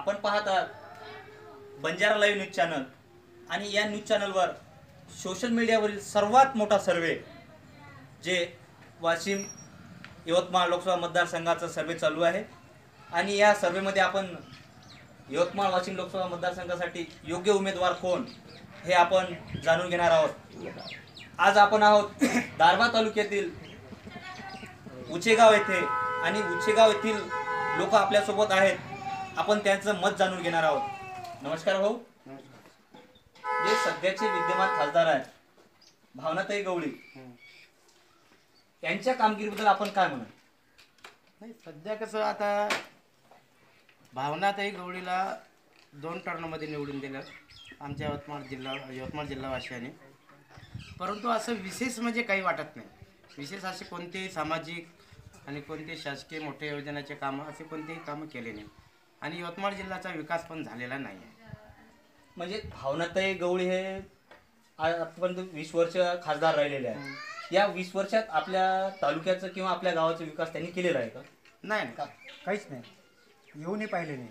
आपण पाहत आहात बंजारा लाईव्ह न्यूज चॅनल. आणि या न्यूज चॅनलवर सोशल मीडियावरील सर्वात मोठा सर्वे जे वाशिम यवतमाळ लोकसभा मतदारसंघाचा सर्वे चालू आहे. आणि या सर्वेमध्ये आपण यवतमाळ वाशिम लोकसभा मतदारसंघासाठी योग्य उमेदवार कोण हे आपण जाणून घेणार आहोत. आज आपण आहोत दारवा तालुक्यातील उचेगाव येथे. आणि उचेगाव येथील लोक आपल्यासोबत आहेत. आपण त्यांचं मत जाणून घेणार आहोत. नमस्कार भाऊ. जे सध्याचे विद्यमान खासदार आहेत भावनाताई गवळी त्यांच्या कामगिरीबद्दल आपण काय म्हणू? नाही सध्या कसं आता भावनाताई गवळीला दोन टर्नमध्ये निवडून दिलं आमच्या यवतमाळ जिल्हा यवतमाळ जिल्हावासियाने. परंतु असं विशेष म्हणजे काही वाटत नाही. विशेष असे कोणतेही सामाजिक आणि कोणते शासकीय मोठ्या योजनाचे कामं असे कोणतेही कामं केले नाही. आणि यवतमाळ जिल्ह्याचा विकास पण झालेला नाही आहे म्हणजे भावनाताई गवळी हे आ- आतापर्यंत वीस वर्ष खासदार राहिलेले आहेत. या वीस वर्षात आपल्या तालुक्याचं किंवा आपल्या गावाचा विकास त्यांनी केलेला आहे का? नाही नाही. काहीच नाही. येऊनही पाहिले नाही.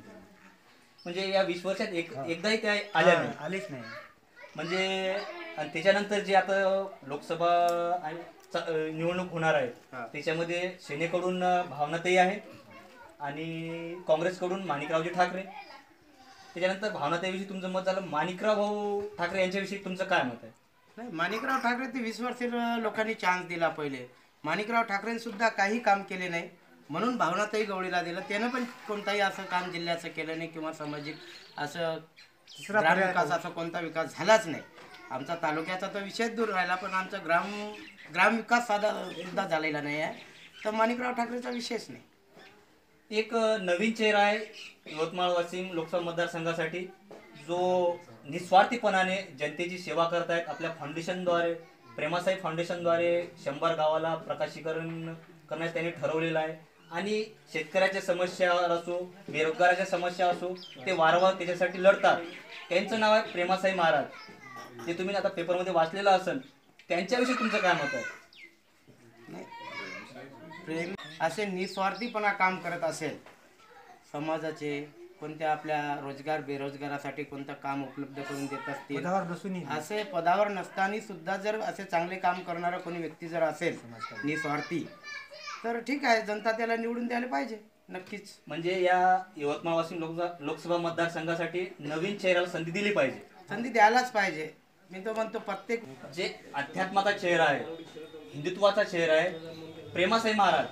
म्हणजे या वीस वर्षात एक. एकदाही त्या आल्या हा, नाही? आलेच नाही. म्हणजे आणि त्याच्यानंतर जे आता लोकसभा आणि च- अं, निवडणूक होणार आहे हा. त्याच्यामध्ये सेनेकडून अं, भावनाताई आहे आणि काँग्रेसकडून माणिकरावजी ठाकरे. त्याच्यानंतर भावनाताईविषयी तुमचं मत झालं. माणिकराव भाऊ ठाकरे यांच्याविषयी तुमचं काय मत आहे? नाही माणिकराव ठाकरे ते वीस वर्ष लोकांनी चान्स दिला पहिले. माणिकराव ठाकरेंनी सुद्धा काही काम केले नाही. म्हणून भावनाताई गवळीला दिलं. त्यानं पण कोणताही असं काम जिल्ह्याचं केलं नाही किंवा सामाजिक असं विकास असा कोणता विकास झालाच नाही. आमचा तालुक्याचा तर विषयच दूर राहिला पण आमचा ग्राम ग्राम विकास साधा सुद्धा झालेला नाही आहे. तर माणिकराव ठाकरेचा विषयच नाही. एक नवीन चेहरा आहे यवतमाळ वाशिम लोकसभा मतदारसंघासाठी. जो निस्वार्थीपणाने जनतेची सेवा करत आहेत आपल्या फाउंडेशनद्वारे प्रेमासाई फाउंडेशनद्वारे शंभर गावाला प्रकाशीकरण करण्यास त्यांनी ठरवलेलं आहे. आणि शेतकऱ्याच्या समस्या असो बेरोजगाराच्या समस्या असो ते वारंवार त्याच्यासाठी लढतात. त्यांचं नाव आहे प्रेमासाई महाराज. ते तुम्ही आता पेपरमध्ये वाचलेलं असेल त्यांच्याविषयी तुमचं काय मत आहे? प्रेम असे निस्वार्थीपणा काम करत असेल. समाजाचे कोणत्या आपल्या रोजगार बेरोजगारासाठी कोणतं काम उपलब्ध करून देत असतील असे पदावर नसताना सुद्धा जर असे चांगले काम करणारा कोणी व्यक्ती जर असेल निस्वार्थी तर ठीक आहे जनता त्याला निवडून द्यायला पाहिजे नक्कीच. म्हणजे या यवतमाळ वाशिम लोकसभा लोकसभा मतदारसंघासाठी नवीन चेहऱ्याला संधी दिली पाहिजे. संधी द्यायलाच पाहिजे. मी तो म्हणतो प्रत्येक जे अध्यात्माचा चेहरा आहे हिंदुत्वाचा चेहरा आहे प्रेमासाई महाराज.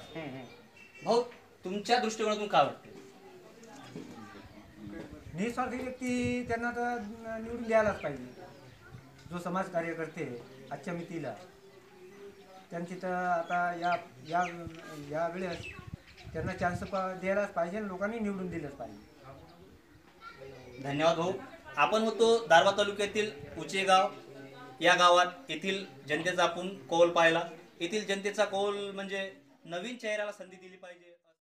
भाऊ तुमच्या दृष्टिकोनातून काय वाटते निस्वार्थी व्यक्ती त्यांना तर निवडून द्यायलाच पाहिजे. जो समाज कार्य करते आजच्या मितीला त्यांची तर आता या या या वेळेस त्यांना चान्स द्यायलाच पाहिजे आणि लोकांनी निवडून दिलंच पाहिजे. धन्यवाद भाऊ. आपण होतो दारवा तालुक्यातील उचेगाव या गावात येथील जनतेचा आपण कौल पाहिला. येथील जनतेचा कौल म्हणजे नवीन चेहऱ्याला संधी दिली पाहिजे.